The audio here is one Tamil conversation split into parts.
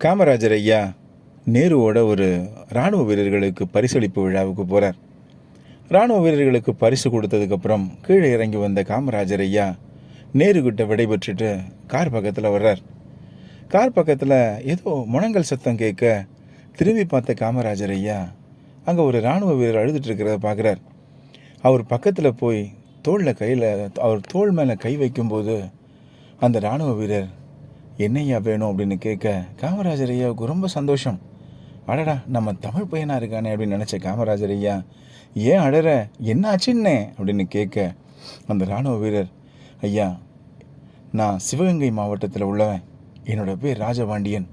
காமராஜர் ஐயா நேருவோட ஒரு இராணுவ வீரர்களுக்கு பரிசளிப்பு விழாவுக்கு போகிறார் இராணுவ வீரர்களுக்கு பரிசு கொடுத்ததுக்கப்புறம் கீழே இறங்கி வந்த காமராஜர் ஐயா நேருக்கிட்ட விடைபெற்றுட்டு கார் பக்கத்தில் வர்றார். கார் பக்கத்தில் ஏதோ முழங்கல் சத்தம் கேட்க திரும்பி பார்த்த காமராஜர் ஐயா அங்கே ஒரு இராணுவ வீரர் அழுதுட்டு பார்க்குறார் அவர் பக்கத்தில் போய் தோளில் கையில் அவர் தோள் மேலே கை வைக்கும்போது அந்த இராணுவ வீரர் என்னையா வேணும் அப்படின்னு கேட்க காமராஜர் ஐயாவுக்கு ரொம்ப சந்தோஷம். அடடா நம்ம தமிழ் பையனாக இருக்கானே அப்படின்னு நினச்ச காமராஜர் ஐயா ஏன் அடற? என்ன ஆச்சுன்னே அப்படின்னு கேட்க அந்த இராணுவ வீரர் ஐயா நான் சிவகங்கை மாவட்டத்தில் உள்ளவன். என்னோட பேர் ராஜபாண்டியன்.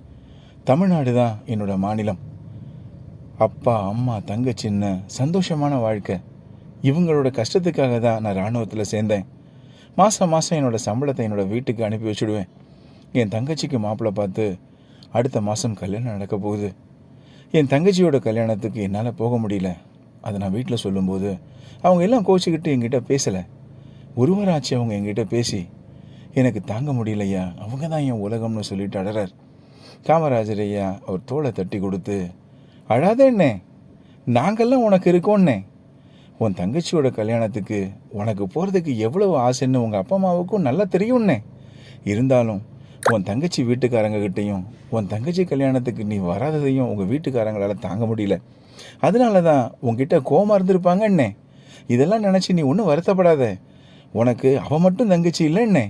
தமிழ்நாடு தான் என்னோட மாநிலம். அப்பா அம்மா தங்கச்சின்னு சந்தோஷமான வாழ்க்கை. இவங்களோட கஷ்டத்துக்காக தான் நான் இராணுவத்தில் சேர்ந்தேன். மாதம் மாதம் என்னோடய சம்பளத்தை என்னோட வீட்டுக்கு அனுப்பி வச்சுடுவேன். என் தங்கச்சிக்கு மாப்பிள்ளை பார்த்து அடுத்த மாதம் கல்யாணம் நடக்க போகுது. என் தங்கச்சியோட கல்யாணத்துக்கு என்னால் போக முடியல. அதை நான் வீட்டில் சொல்லும்போது அவங்க எல்லாம் கோச்சிக்கிட்டு என்கிட்ட பேசலை. ஒருவராச்சு அவங்க என்கிட்ட பேசி. எனக்கு தாங்க முடியலையா? அவங்க தான் என் உலகம்னு சொல்லிட்டு அடறார். காமராஜர் ஐயா அவர் தோளை தட்டி கொடுத்து அழாதேண்ணே நாங்கள்லாம் உனக்கு இருக்கோன்னே உன் தங்கச்சியோட கல்யாணத்துக்கு உனக்கு போகிறதுக்கு எவ்வளவு ஆசைன்னு உங்கள் அப்பா அம்மாவுக்கும் நல்லா தெரியும்னே இருந்தாலும் உன் தங்கச்சி வீட்டுக்காரங்க கிட்டேயும் உன் தங்கச்சி கல்யாணத்துக்கு நீ வராததையும் உங்கள் வீட்டுக்காரங்களால் தாங்க முடியல. அதனால தான் உங்ககிட்ட கோமா இருந்திருப்பாங்கண்ணே இதெல்லாம் நினச்சி நீ ஒன்றும் வருத்தப்படாத. உனக்கு அவன் மட்டும் தங்கச்சி இல்லைண்ணே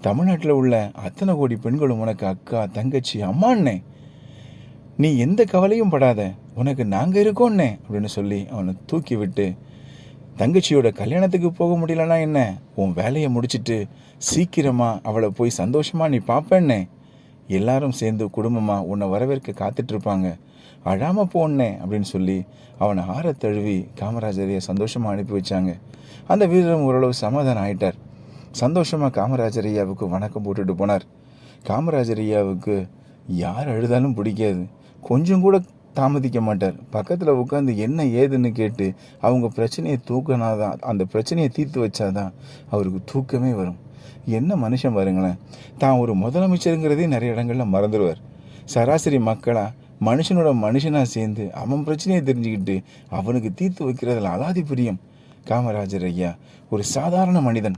தமிழ்நாட்டில் உள்ள அத்தனை கோடி பெண்களும் உனக்கு அக்கா தங்கச்சி அம்மாண்ணே நீ எந்த கவலையும் படாத. உனக்கு நாங்கள் இருக்கோன்னே அப்படின்னு சொல்லி அவனை தூக்கி விட்டு தங்கச்சியோட கல்யாணத்துக்கு போக முடியலனா என்ன? உன் வேலையை முடிச்சிட்டு சீக்கிரமாக அவளை போய் சந்தோஷமாக நீ பார்ப்பேன்னே எல்லாரும் சேர்ந்து குடும்பமாக உன்னை வரவேற்க காத்துட்ருப்பாங்க. அழாமல் போனே போன்னே அப்படின்னு சொல்லி அவனை ஆற தழுவி காமராஜரையை சந்தோஷமாக அனுப்பி வச்சாங்க. அந்த வீரரும் ஓரளவு சமாதானம் ஆயிட்டார். சந்தோஷமாக காமராஜர் ஐயாவுக்கு வணக்கம் போட்டுட்டு போனார். காமராஜர் ஐயாவுக்கு யார் அழுதாலும் பிடிக்காது. கொஞ்சம் கூட தாமதிக்க மாட்டார். பக்கத்தில் உட்காந்து என்ன ஏதுன்னு கேட்டு அவங்க பிரச்சனையை தூக்கினாதான் அந்த பிரச்சனையை தீர்த்து வச்சாதான் அவருக்கு தூக்கமே வரும். என்ன மனுஷன் பாருங்களேன். தான் ஒரு முதலமைச்சருங்கிறதே நிறைய இடங்களில் மறந்துடுவார் சராசரி மக்களாக மனுஷனோட மனுஷனாக சேர்ந்து அவன் பிரச்சனையை தெரிஞ்சுக்கிட்டு அவனுக்கு தீர்த்து வைக்கிறதுல அலாதி பிரியம். காமராஜர் ஐயா ஒரு சாதாரண மனிதன்.